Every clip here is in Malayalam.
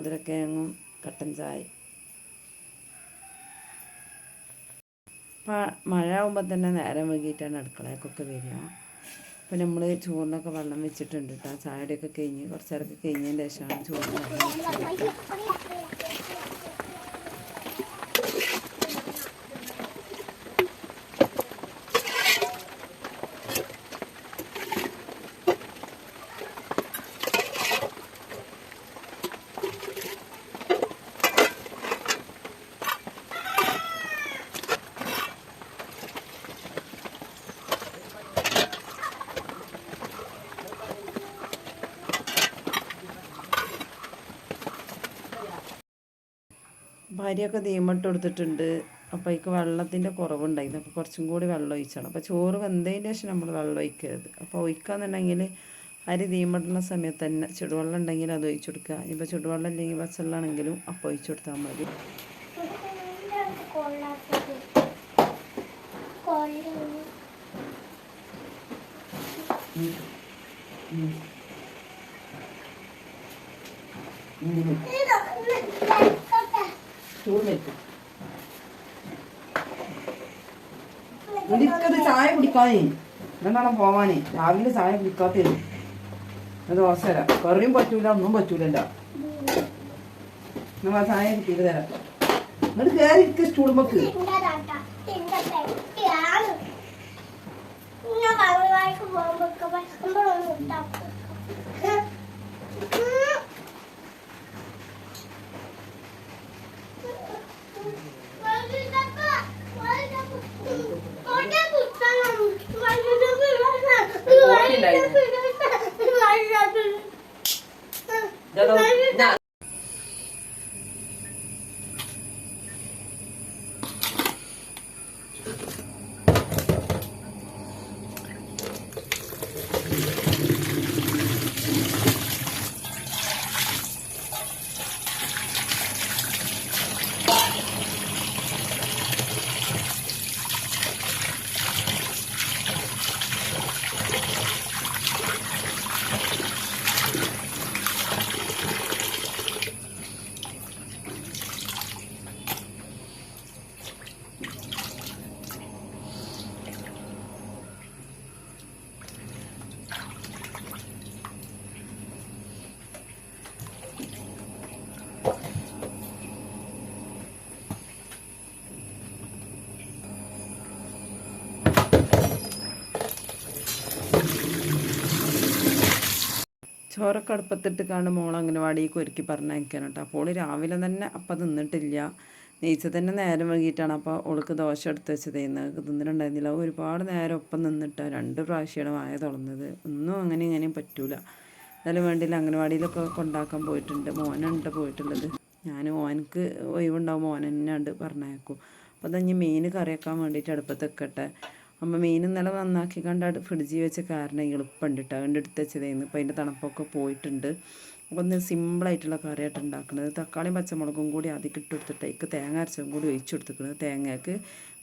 മധുരക്കിഴങ്ങും കട്ടൻ ചായ. മഴ ആകുമ്പോൾ തന്നെ നേരം വൈകിട്ടാണ് അടുക്കളയൊക്കെ വരിക. അപ്പോൾ നമ്മൾ ചോറിനൊക്കെ വെള്ളം വെച്ചിട്ടുണ്ട് കേട്ടോ ചായയുടെയൊക്കെ കഴിഞ്ഞ് കുറച്ചേരൊക്കെ കഴിഞ്ഞതിന്റെ ശേഷമാണ് ചോറിന് വെള്ളം ഭാര്യയൊക്കെ തീമിട്ട് കൊടുത്തിട്ടുണ്ട്. അപ്പോൾ അതിക്ക് വെള്ളത്തിന്റെ കുറവുണ്ടായിരുന്നു അപ്പോൾ കുറച്ചും കൂടി വെള്ളം ഒഴിച്ചാണ്. അപ്പോൾ ചോറ് വെന്തതിന്റെ ശേഷം നമ്മൾ വെള്ളം ഒഴിക്കരുത്. അപ്പോൾ ഒഴിക്കാന്നുണ്ടെങ്കിൽ അരി തീമിടുന്ന സമയത്ത് തന്നെ ചുടുവെള്ളം ഉണ്ടെങ്കിൽ അത് ഒഴിച്ചു കൊടുക്കുക. ഇപ്പോൾ ചുടുവെള്ളം ഇല്ലെങ്കിൽ പച്ചവെള്ളമാണെങ്കിലും അപ്പോൾ ഒഴിച്ചു കൊടുത്താൽ മതി. ചൂട് വെക്കും ചായ കുടിക്കാനേ എന്താണോ പോവാനേ രാവിലെ ചായ കുടിക്കാത്തേ ദോശ തരാം കറിയും പറ്റൂല ഒന്നും പറ്റൂലല്ലോ നമ്മൾ ചായ കിട്ടിയിട്ട് തരാം എന്നിട്ട് കയറി ഇരിക്ക സ്റ്റൂളുമ്പക്ക് चलो ചോറൊക്കെ അടുപ്പത്തിട്ട് കാണും മോൾ അംഗനവാടിക്ക് ഒരുക്കി പറഞ്ഞയക്കാൻ കേട്ടോ. അപ്പോൾ ഓൾ രാവിലെ തന്നെ അപ്പം തിന്നിട്ടില്ല. നെയ്ച്ച തന്നെ നേരം വൈകിട്ടാണ്. അപ്പോൾ ഓൾക്ക് ദോശ എടുത്ത് വെച്ചത്. ഇന്ന് തിന്നിട്ടുണ്ടായിരുന്നില്ല. ഒരുപാട് നേരം ഒപ്പം നിന്നിട്ട് രണ്ട് പ്രാവശ്യമാണ് വായ തുറന്നത്. ഒന്നും അങ്ങനെ ഇങ്ങനെയും പറ്റൂല. എന്നാലും വേണ്ടിയില്ല അംഗനവാടിയിലൊക്കെ കൊണ്ടാക്കാൻ പോയിട്ടുണ്ട്. മോനുണ്ട് പോയിട്ടുള്ളത്. ഞാൻ മോനക്ക് ഒഴിവുണ്ടാവും. മോൻ തന്നെ ഉണ്ട് പറഞ്ഞേക്കും അപ്പോൾ അതഞ്ഞ് മീൻ കറി വെക്കാൻ വേണ്ടിയിട്ട് അടുപ്പത്ത് വെക്കട്ടെ അമ്മ മീൻ ഇന്നലെ നന്നാക്കി കണ്ട് ഫ്രിഡ്ജിൽ വെച്ച കാരണം എളുപ്പമുണ്ട് കേട്ടോ അതുകൊണ്ട് എടുത്ത് വെച്ചതായിരുന്നു. അപ്പോൾ അതിന്റെ തണുപ്പൊക്കെ പോയിട്ടുണ്ട്. അപ്പോൾ ഒന്ന് സിമ്പിളായിട്ടുള്ള കറിയായിട്ട് ഉണ്ടാക്കുന്നത്. തക്കാളിയും പച്ചമുളകും കൂടി അതിൽ ഇട്ട് കൊടുത്തിട്ട് അതിക്ക് തേങ്ങ അരച്ചും കൂടി ഒഴിച്ചു കൊടുത്തിരിക്കുന്നത് തേങ്ങയ്ക്ക്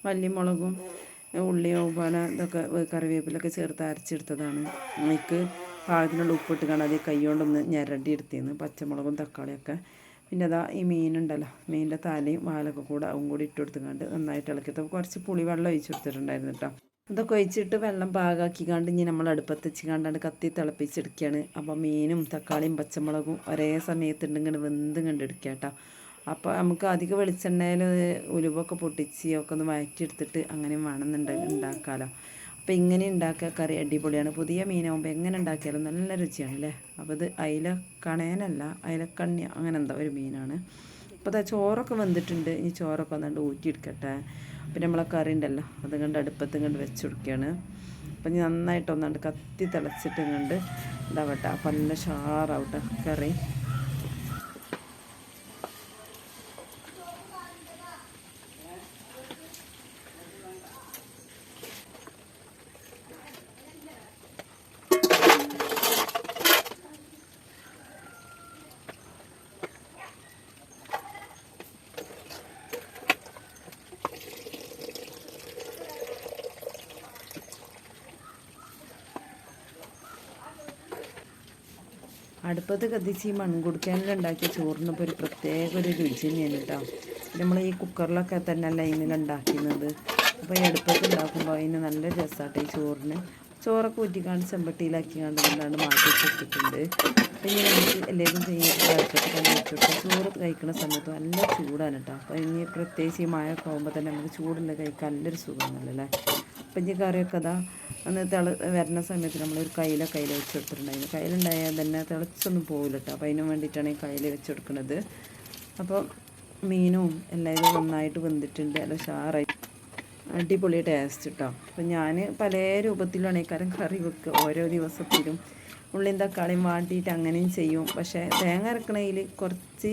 മല്ലിമുളകും ഉള്ളിയും പോലെ ഇതൊക്കെ കറിവേപ്പിലൊക്കെ ചേർത്ത് അരച്ചെടുത്തതാണ്. എനിക്ക് പാകത്തിനുള്ള ഉപ്പിട്ട് കാണാൻ അത് കൈകൊണ്ടൊന്ന് ഞരണ്ടി എടുത്തിരുന്നു. പച്ചമുളകും തക്കാളിയൊക്കെ. പിന്നെ അതാ ഈ മീനുണ്ടല്ലോ മീനിന്റെ തലയും വാലൊക്കെ കൂടെ അതും കൂടി ഇട്ട് കൊടുത്തുകൊണ്ട് നന്നായിട്ട് ഇളക്കിയിട്ട് കുറച്ച് പുളിവെള്ളം ഒഴിച്ച് കൊടുത്തിട്ടുണ്ടായിരുന്നു കേട്ടോ. ഇതൊക്കെ ഒഴിച്ചിട്ട് വെള്ളം പാകാക്കി കണ്ട് ഇനി നമ്മൾ അടുപ്പത്ത് വെച്ച് കണ്ടാണ്ട് കത്തി തിളപ്പിച്ചെടുക്കുകയാണ്. അപ്പോൾ മീനും തക്കാളിയും പച്ചമുളകും ഒരേ സമയത്ത് ഉണ്ടെങ്കിൽ വെന്ത് കണ്ടെടുക്കുക കേട്ടോ. അപ്പോൾ നമുക്ക് അധിക വെളിച്ചെണ്ണയിൽ ഉലുവൊക്കെ പൊട്ടിച്ച് ഒക്കെ ഒന്ന് വഴറ്റിയെടുത്തിട്ട് അങ്ങനെയും വേണമെന്നുണ്ടെങ്കിൽ ഉണ്ടാക്കാമല്ലോ അപ്പോൾ ഇങ്ങനെ ഉണ്ടാക്കുക കറി അടിപൊളിയാണ്. പുതിയ മീനാകുമ്പോൾ എങ്ങനെ ഉണ്ടാക്കിയാലും നല്ല രുചിയാണ് അല്ലേ? അപ്പോൾ ഇത് അയില കണയനല്ല അയിലക്കണ്ണി അങ്ങനെ എന്താ ഒരു മീനാണ്. അപ്പോൾ അതാ ചോറൊക്കെ വന്നിട്ടുണ്ട് ഇനി ചോറൊക്കെ വന്നിട്ട് ഊറ്റിയെടുക്കട്ടെ. പിന്നെ നമ്മളെ കറി ഉണ്ടല്ലോ അത് കണ്ട് അടുപ്പത്ത് കണ്ട് വെച്ച് കൊടുക്കുകയാണ്. അപ്പം നന്നായിട്ട് ഒന്നാണ്ട് കത്തി തിളച്ചിട്ട് കണ്ട് ഇതാവട്ടെ. അപ്പം നല്ല ഷാറാവട്ടെ കറി. അടുപ്പത്ത് കത്തിച്ച് ഈ മൺകുടുക്കാനിലുണ്ടാക്കിയ ചോറിന് ഇപ്പോൾ ഒരു പ്രത്യേക ഒരു രുചി തന്നെയാണ് കേട്ടോ നമ്മൾ ഈ കുക്കറിലൊക്കെ തന്നെ തന്നെയല്ല ഇതിൽ ഉണ്ടാക്കുന്നത്. അപ്പോൾ ഈ അടുപ്പത്ത് ഉണ്ടാക്കുമ്പോൾ അതിന് നല്ല രസമാട്ടോ ഈ ചോറിന്. ചോറൊക്കെ ഊറ്റിക്കാണ്ട് ചെമ്പട്ടിയിലാക്കി കണ്ട് കൊണ്ടാണ് മാറ്റി വെച്ചിട്ടുണ്ട്. പിന്നെ നമുക്ക് എല്ലാവരും ചെയ്യാനായിട്ട് ചോറ് കഴിക്കുന്ന സമയത്ത് നല്ല ചൂടാണ് കേട്ടോ അപ്പോൾ ഇനി പ്രത്യേകിച്ച് ഈ മഴ ആകുമ്പോൾ തന്നെ നമുക്ക് ചൂടുള്ള കഴിക്കാൻ നല്ലൊരു സുഖമാണല്ലേ അപ്പം ഇനി കറിയൊക്കെ അതാ അന്ന് തിള വരുന്ന സമയത്ത് നമ്മളൊരു കയ്യിലെ കയ്യിൽ വെച്ച് കൊടുത്തിട്ടുണ്ടായിരുന്നു. കയ്യിലുണ്ടായാൽ തന്നെ തിളച്ചൊന്നും പോകില്ല കേട്ടോ അപ്പോൾ അതിന് വേണ്ടിയിട്ടാണ് ഈ കയ്യിൽ വെച്ചെടുക്കുന്നത് അപ്പോൾ മീനും എല്ലാവരും നന്നായിട്ട് വെന്തിട്ടുണ്ട്. അല്ല ഷാറായി അടിപൊളി ടേസ്റ്റ് കേട്ടോ അപ്പം ഞാൻ പല രൂപത്തിലാണ് ഈ കറി വെക്കുക ഓരോ ദിവസത്തിലും. ഉള്ളിയും തക്കാളിയും വാട്ടിയിട്ട് അങ്ങനെയും ചെയ്യും. പക്ഷേ തേങ്ങ അരക്കണതിൽ കുറച്ച്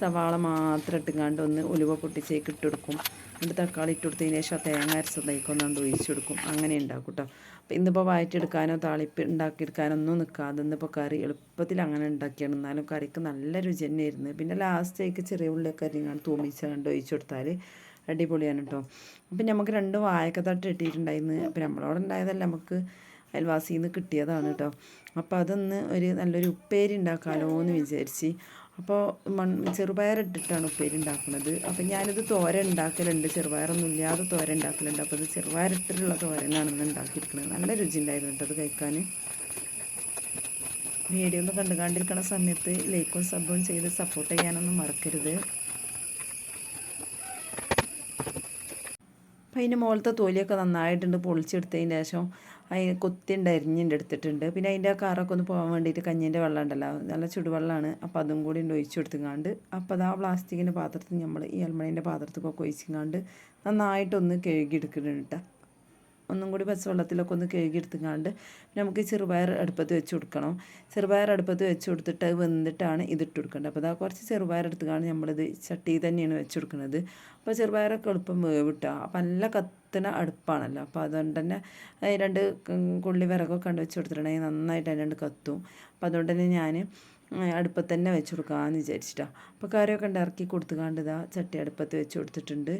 സവാള മാത്രം ഇട്ടുകാണ്ട് ഒന്ന് ഉലുവ പൊട്ടിച്ചേക്ക് ഇട്ടെടുക്കും എന്നിട്ട് തക്കാളി ഇട്ട് കൊടുത്തതിന് ശേഷം ആ തേങ്ങ അരച്ചതേക്ക് ഒഴിച്ചു ഒഴിച്ചെടുക്കും അങ്ങനെ ഉണ്ടാക്കും കേട്ടോ അപ്പം ഇന്നിപ്പോൾ വഴറ്റിയെടുക്കാനോ താളിപ്പ് ഉണ്ടാക്കിയെടുക്കാനോ ഒന്നും നിൽക്കാതെ ഇന്നിപ്പോൾ കറി എളുപ്പത്തിൽ അങ്ങനെ ഉണ്ടാക്കിയാണ് എന്നാലും കറിക്ക് നല്ല രുചി തന്നെയായിരുന്നു. പിന്നെ ലാസ്റ്റേക്ക് ചെറിയ ഉള്ളിയൊക്കെ അരിങ്ങാണ്ട് തൂമിച്ചാണ്ട് ഒഴിച്ചു കൊടുത്താൽ അടിപൊളിയാണ് കേട്ടോ അപ്പം നമുക്ക് രണ്ട് വാഴക്ക തട്ട് ഇട്ടിട്ടുണ്ടായിരുന്നു അപ്പം നമ്മളവിടെ ഉണ്ടായതല്ല നമുക്ക് അയൽവാസിയിൽ നിന്ന് കിട്ടിയതാണ് കേട്ടോ അപ്പോൾ അതൊന്ന് ഒരു നല്ലൊരു ഉപ്പേരി ഉണ്ടാക്കാമല്ലോ എന്ന് വിചാരിച്ച്. അപ്പോൾ മൺ ചെറുപയറിട്ടിട്ടാണ് ഉപ്പേരി ഉണ്ടാക്കുന്നത് അപ്പം ഞാനിത് തോര ഉണ്ടാക്കലുണ്ട്. ചെറുപയറൊന്നും ഇല്ലാതെ തോര ഉണ്ടാക്കലുണ്ട്. അപ്പോൾ ഇത് ചെറുപയറിട്ടിട്ടുള്ള തോരനാണ് ഇന്ന് ഉണ്ടാക്കിയിരിക്കുന്നത് നല്ല രുചി ഉണ്ടായിരുന്നു കേട്ടോ അത് കഴിക്കാൻ വീഡിയോ ഒന്ന് കണ്ടു കണ്ടിരിക്കുന്ന സമയത്ത് ലൈക്കും സബ്ബും ചെയ്ത് സപ്പോർട്ട് ചെയ്യാനൊന്നും മറക്കരുത്. അപ്പം അതിന്റെ മുകളിലത്തെ തൊലിയൊക്കെ നന്നായിട്ടുണ്ട് പൊളിച്ചെടുത്തതിന് ശേഷം അതിന് കൊത്തിണ്ട് അരിഞ്ഞിന്റെ എടുത്തിട്ടുണ്ട് പിന്നെ അതിന്റെ കാറൊക്കെ ഒന്ന് പോകാൻ വേണ്ടിയിട്ട് കഞ്ഞിന്റെ വെള്ളം ഉണ്ടല്ലോ നല്ല ചുടുവെള്ളമാണ്. അപ്പോൾ അതും കൂടി ഒഴിച്ചു കൊടുത്തുങ്ങാണ്ട്. അപ്പോൾ അത് ആ പ്ലാസ്റ്റിക്കിന്റെ പാത്രത്തിൽ നമ്മൾ ഈ അൽമണീന്റെ പാത്രത്തിലൊക്കെ ഒഴിച്ചിങ്ങാണ്ട് നന്നായിട്ടൊന്ന് കഴുകിയെടുക്കുന്നുണ്ട് കേട്ടോ ഒന്നും കൂടി പച്ചവെള്ളത്തിലൊക്കെ ഒന്ന് കഴുകിയെടുത്തുങ്ങാണ്ട് നമുക്ക് ചെറുപയർ അടുപ്പത്ത് വെച്ച് കൊടുക്കണം. ചെറുപയർ അടുപ്പത്ത് വെച്ച് കൊടുത്തിട്ട് അത് വെന്തിട്ടാണ് ഇതിട്ട് കൊടുക്കേണ്ടത്. അപ്പോൾ അതാ കുറച്ച് ചെറുപയർ എടുത്തുകൊണ്ട് നമ്മളിത് ചട്ടി തന്നെയാണ് വെച്ച് കൊടുക്കുന്നത്. അപ്പോൾ ചെറുപയറൊക്കെ എളുപ്പം വേവിട്ടുക അപ്പോൾ നല്ല കത്തുന്ന അടുപ്പാണല്ലോ. അപ്പോൾ അതുകൊണ്ട് തന്നെ രണ്ട് കൊള്ളി വിറകൊക്കെ കണ്ട് വെച്ച് കൊടുത്തിട്ടുണ്ടെങ്കിൽ നന്നായിട്ട് അതിന്റെ കത്തും. അപ്പോൾ അതുകൊണ്ട് തന്നെ ഞാൻ അടുപ്പത്ത് തന്നെ വെച്ച് കൊടുക്കാമെന്ന് വിചാരിച്ചിട്ടാണ് അപ്പോൾ കറിയൊക്കെ ഉണ്ട് ഇറക്കി കൊടുത്തുകാണ്ട് ഇതാ ചട്ടി അടുപ്പത്ത് വെച്ച് കൊടുത്തിട്ടുണ്ട്.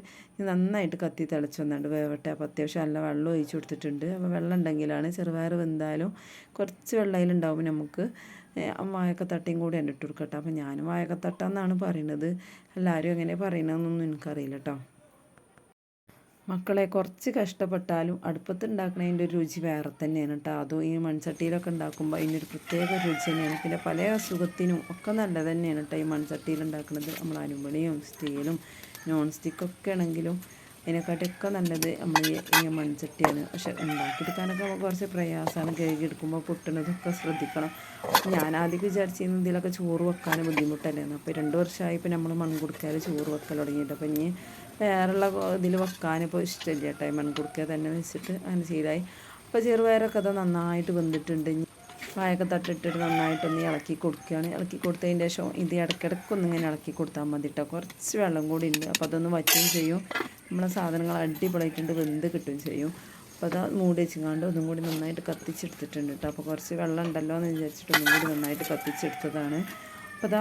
നന്നായിട്ട് കത്തി തിളച്ച് വന്നുണ്ട് വേവട്ടെ. അപ്പോൾ അത്യാവശ്യം നല്ല വെള്ളം ഒഴിച്ച് കൊടുത്തിട്ടുണ്ട്. അപ്പോൾ വെള്ളം ഉണ്ടെങ്കിലാണ് ചെറുപയർ വെന്താലും കുറച്ച് വെള്ളയിലുണ്ടാവും നമുക്ക്. വായക്കത്തട്ടയും കൂടി എന്നിട്ട് കൊടുക്കട്ടെ. അപ്പോൾ ഞാനും വായക്കത്തട്ടെന്നാണ് പറയുന്നത് എല്ലാവരും എങ്ങനെ പറയുന്നതെന്നൊന്നും എനിക്കറിയില്ല കേട്ടോ മക്കളെ കുറച്ച് കഷ്ടപ്പെട്ടാലും അടുപ്പത്ത് ഉണ്ടാക്കുന്നതിന്റെ ഒരു രുചി വേറെ തന്നെയാണ് കേട്ടോ അതും ഈ മൺചട്ടിയിലൊക്കെ ഉണ്ടാക്കുമ്പോൾ ഒരു പ്രത്യേക രുചി തന്നെയാണ്. പിന്നെ പല അസുഖത്തിനും ഒക്കെ നല്ലത് തന്നെയാണ് കേട്ടോ ഈ മൺചട്ടിയിൽ ഉണ്ടാക്കുന്നത് നമ്മൾ അലുമിനിയം സ്റ്റീലും നോൺ സ്റ്റിക്കൊക്കെ ആണെങ്കിലും അതിനെക്കാട്ടൊക്കെ നല്ലത് നമ്മൾ ഈ മൺചട്ടിയാണ്. പക്ഷെ ഉണ്ടാക്കിയെടുക്കാനൊക്കെ നമുക്ക് കുറച്ച് പ്രയാസമാണ്. കഴുകിയെടുക്കുമ്പോൾ പൊട്ടുന്നതൊക്കെ ശ്രദ്ധിക്കണം. ഞാൻ ആദ്യം വിചാരിച്ചിരുന്ന ഇതിലൊക്കെ ചോറ് വെക്കാൻ ബുദ്ധിമുട്ടല്ലായിരുന്നു അപ്പോൾ രണ്ട് വർഷമായി ഇപ്പോൾ നമ്മൾ മൺകുടുക്കയിൽ ചോറ് വെക്കൽ തുടങ്ങിയിട്ട്. അപ്പോൾ ഇനി വേറെയുള്ള ഇതിൽ വെക്കാനിപ്പോൾ ഇഷ്ടമില്ല. കേട്ടോ മൺകുടുക്ക തന്നെ വെച്ചിട്ട് അങ്ങനെ ചെയ്തായി അപ്പോൾ ചെറുപയറൊക്കെ അത് നന്നായിട്ട് വെന്തിട്ടുണ്ട്. വായൊക്കെ തട്ടിട്ടിട്ട് നന്നായിട്ടൊന്ന് ഇളക്കി കൊടുക്കുകയാണ്. ഇളക്കി കൊടുത്തതിന്റെ ശേഷം ഇത് ഇടയ്ക്കിടയ്ക്ക് ഒന്നിങ്ങനെ ഇളക്കി കൊടുത്താൽ മതി കേട്ടോ കുറച്ച് വെള്ളം കൂടി ഉണ്ട്. അപ്പോൾ അതൊന്ന് വറ്റുകയും ചെയ്യും. നമ്മളെ സാധനങ്ങൾ അടിപൊളിയായിട്ടുണ്ട്. വെന്ത് കിട്ടുകയും ചെയ്യും. അപ്പോൾ അത് മൂടി വെച്ചുകൊണ്ട് ഒന്നും കൂടി നന്നായിട്ട് കത്തിച്ചെടുത്തിട്ടുണ്ട് കേട്ടോ അപ്പോൾ കുറച്ച് വെള്ളം ഉണ്ടല്ലോ എന്ന് വിചാരിച്ചിട്ട് ഒന്നും കൂടി നന്നായിട്ട് കത്തിച്ചെടുത്തതാണ്. അപ്പോൾ അതാ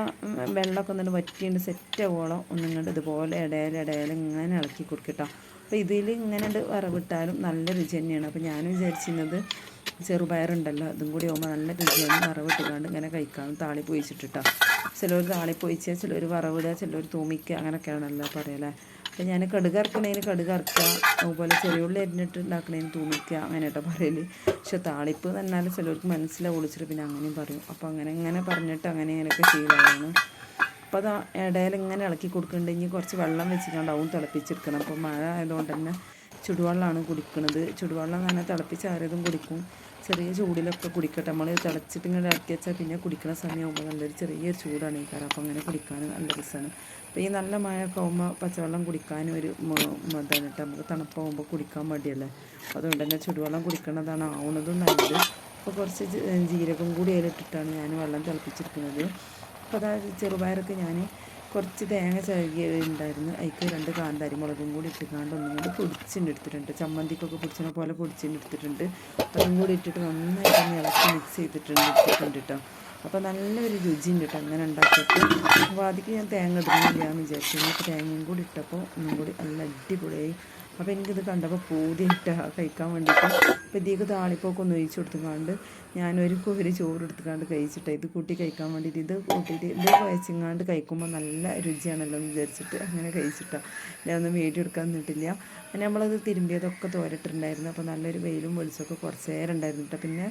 വെള്ളമൊക്കെ ഒന്നിട്ട് വറ്റിയിട്ട് സെറ്റ് ആവോളം ഒന്നും കണ്ട് ഇതുപോലെ ഇടയിൽ ഇടയിൽ ഇങ്ങനെ ഇളക്കി കൊടുക്കട്ടോ. അപ്പോൾ ഇതിൽ ഇങ്ങനെ വറവിട്ടാലും നല്ല രുചി തന്നെയാണ്. അപ്പോൾ ഞാൻ വിചാരിച്ചിരുന്നത് ചെറുപയറുണ്ടല്ലോ അതും കൂടി ആകുമ്പോൾ നല്ല രുചിയാണ് വറവിട്ടുകൊണ്ട് ഇങ്ങനെ കഴിക്കാം താളി പൊയിച്ചിട്ടിട്ടോ ചിലർ താളി പൊയിച്ചാൽ ചിലർ വറവിടുക ചിലർ തൂമിക്കുക അങ്ങനെയൊക്കെയാണല്ലോ പറയല്ലേ അപ്പം ഞാൻ കടുക് അറക്കണേന് കടുക് ഇറക്കുക അതുപോലെ ചെറിയ ഉള്ളി അരിഞ്ഞിട്ട് ഉണ്ടാക്കണേന് തൂമിക്കുക അങ്ങനെ കേട്ടോ പറയൽ. പക്ഷെ താളിപ്പ് എന്ന് പറഞ്ഞാൽ ചിലർക്ക് മനസ്സിലാവും വിളിച്ചിട്ട് പിന്നെ അങ്ങനെയും പറയും. അപ്പോൾ അങ്ങനെ ഇങ്ങനെ പറഞ്ഞിട്ട് അങ്ങനെ ഇങ്ങനെയൊക്കെ ചെയ്തതാണ്. അപ്പോൾ അത് ഇടയിൽ ഇങ്ങനെ ഇളക്കി കൊടുക്കുന്നുണ്ട്. കുറച്ച് വെള്ളം വെച്ചിട്ടുണ്ടാവും തിളപ്പിച്ചെടുക്കണം. അപ്പോൾ മഴ ആയതുകൊണ്ട് തന്നെ ചുടുവെള്ളമാണ് കുടിക്കുന്നത് ചുടുവെള്ളം തന്നെ തിളപ്പിച്ചാറിയതും കുടിക്കും. ചെറിയ ചൂടിലൊക്കെ കുടിക്കട്ടെ. നമ്മൾ തിളച്ചിട്ട് ഇങ്ങനെ ഇറക്കി വെച്ചാൽ പിന്നെ കുടിക്കുന്ന സമയമാകുമ്പോൾ നല്ലൊരു ചെറിയൊരു ചൂടാണ് ഈ കാരണം അപ്പോൾ അങ്ങനെ കുടിക്കാൻ നല്ല രസമാണ് അപ്പോൾ ഈ നല്ല മഴയൊക്കെ ആകുമ്പോൾ പച്ചവെള്ളം കുടിക്കാനും ഒരു ഇതാണ് കേട്ടോ നമുക്ക് തണുപ്പാകുമ്പോൾ കുടിക്കാൻ മടിയല്ലേ? അതുകൊണ്ട് തന്നെ ചുടുവെള്ളം കുടിക്കുന്നതാണ് ആവുന്നതും നല്ലത്. അപ്പോൾ കുറച്ച് ജീരകം കൂടി അതിലിട്ടിട്ടാണ് ഞാൻ വെള്ളം തിളപ്പിച്ചിരിക്കുന്നത്. അപ്പോൾ അതായത് ചെറുപയറൊക്കെ ഞാൻ കുറച്ച് തേങ്ങ ഉണ്ടായിരുന്നു അതിക്ക് രണ്ട് കാന്താരി മുളകും കൂടി ഇട്ടിക്കാണ്ട് ഒന്നും കൂടി പൊടിച്ചിട്ട് എടുത്തിട്ടുണ്ട്. ചമ്മന്തിക്കൊക്കെ പൊടിച്ചിനെ പോലെ പൊടിച്ചിട്ട് എടുത്തിട്ടുണ്ട്. അതും കൂടി ഇട്ടിട്ട് നന്നായിട്ട് ഇളക്കി മിക്സ് ചെയ്തിട്ടുണ്ട് എടുത്തിട്ടുണ്ട് കേട്ടോ അപ്പോൾ നല്ലൊരു രുചിയുണ്ട് കേട്ടോ അങ്ങനെ ഉണ്ടാക്കിയിട്ട് അപ്പോൾ അതിക്ക് ഞാൻ തേങ്ങ ഇടുന്നില്ല എന്ന് വിചാരിച്ചു തേങ്ങയും കൂടി ഇട്ടപ്പോൾ ഒന്നും കൂടി നല്ല അടിപൊളിയായി. അപ്പോൾ എനിക്കിത് കണ്ടപ്പോൾ പൂതിയിട്ട് കഴിക്കാൻ വേണ്ടിയിട്ട് അപ്പോൾ ഇതിലേക്ക് താളിപ്പൊക്കെ ഒന്ന് ഒഴിച്ച് കൊടുത്തുകൊണ്ട് ഞാനൊരു കോരി ചോറ് എടുത്തുകൊണ്ട് കഴിച്ചിട്ട്. ഇത് കൂട്ടി കഴിക്കാൻ വേണ്ടിയിട്ട് ഇത് കൂട്ടിയിട്ട് ഇത് കഴിച്ചിങ്ങാണ്ട് കഴിക്കുമ്പോൾ നല്ല രുചിയാണല്ലോ എന്ന് വിചാരിച്ചിട്ട് അങ്ങനെ കഴിച്ചിട്ടാണ് ഞാനൊന്നും വീഡിയോ എടുക്കാൻ നിന്നിട്ടില്ല. പിന്നെ നമ്മളത് തിരുമ്പിയതൊക്കെ തോരട്ടുണ്ടായിരുന്നു അപ്പോൾ നല്ലൊരു വെയിലും വെളിച്ചമൊക്കെ കുറച്ച് നേരം ഉണ്ടായിരുന്നു കേട്ടോ പിന്നെ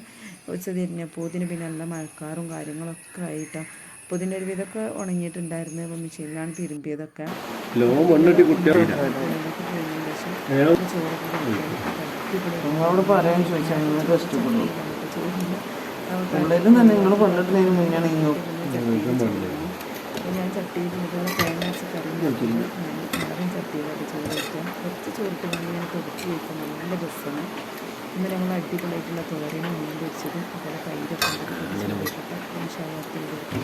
ഉച്ച തിരിഞ്ഞപ്പോൾ ഇതിന് പിന്നെ നല്ല മഴക്കാറും കാര്യങ്ങളൊക്കെ ആയിട്ടാണ് അപ്പോൾ ഇതിന്റെ ഒരു വിധമൊക്കെ ഉണങ്ങിയിട്ടുണ്ടായിരുന്നു അപ്പോൾ മെഷീനിലാണ് തിരുമ്പിയതൊക്കെ നിങ്ങളോട് പറയാൻ ചോദിച്ചാൽ നിങ്ങൾക്ക് ഇഷ്ടപ്പെടുന്നു ഉള്ളതിലും തന്നെ നിങ്ങൾ കൊണ്ടിട്ടുന്നതിന് മുന്നാണ് വയ്ക്കാം കുറച്ച് ചോറിട്ട് ഞാൻ വയ്ക്കാൻ നല്ല രസമാണ് ഇന്ന് ഞങ്ങൾ അടിപൊളിയായിട്ടുള്ള തോരനും മീൻ വെച്ചതും അതുപോലെ തൈരൊക്കെ ഉണ്ടാക്കി ഷായത്തിൽ കൊടുക്കും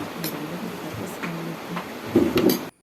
അസ്സാം വലൈക്കും